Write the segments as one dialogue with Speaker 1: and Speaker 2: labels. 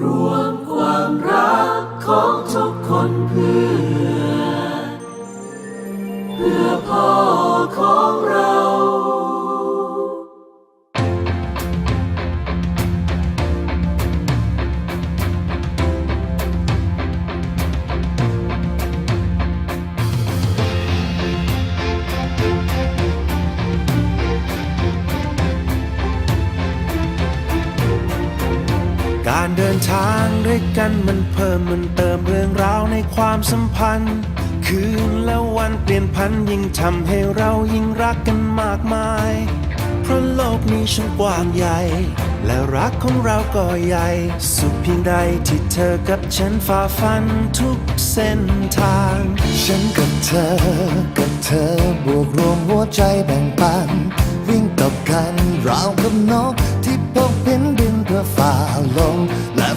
Speaker 1: รวมความรักของทุกคนเพื่อ
Speaker 2: นทางด้วยกันมันเพิ่มมันเติมเรื่องราวในความสัมพันธ์ คืนและวันเปลี่ยนพันยิ่งทำให้เรายิ่งรักกันมากมาย เพราะโลกนี้ช่างกว้างใหญ่ และรักของเราก็ใหญ่ สุดเพียงใดที่เธอกับฉันฝ่าฟันทุกเส้นทาง
Speaker 3: ฉันกับเธอ กับเธอบวกรวมหัวใจแบ่งปัน วิ่งกับกันราวกับนกที่พบเห็นบินเพื่อฝ่าลม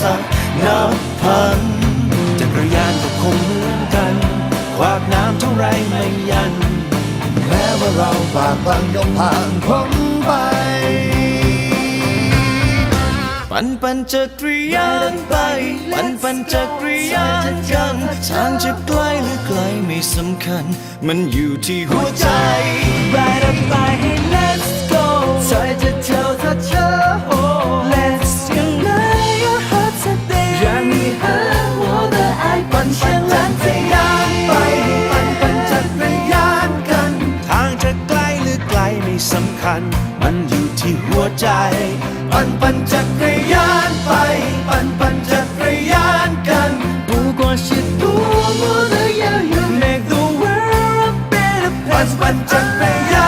Speaker 2: สรรคนับพันจักรยานก็คงเหมือนกัน ขวากน้ำเท่าไรไม่ยัน
Speaker 3: แม้ว่าเราฝ่าฟันก็ผ่านพ้นไป
Speaker 2: ปั่นปั่นจักรยานไป ปั่นปั่นจักรยานกันทางจะไกลหรือไกลไม่สำคัญ มันอยู่ที่หัวใจ
Speaker 4: Ride a bike,
Speaker 2: ปั่นจักรยานไป ปั่นปั่นจักรยานกันผู้ก่อชิด
Speaker 4: ดูมือเยออยู่ make the world a better place
Speaker 2: ปั่นปั่นจักรยาน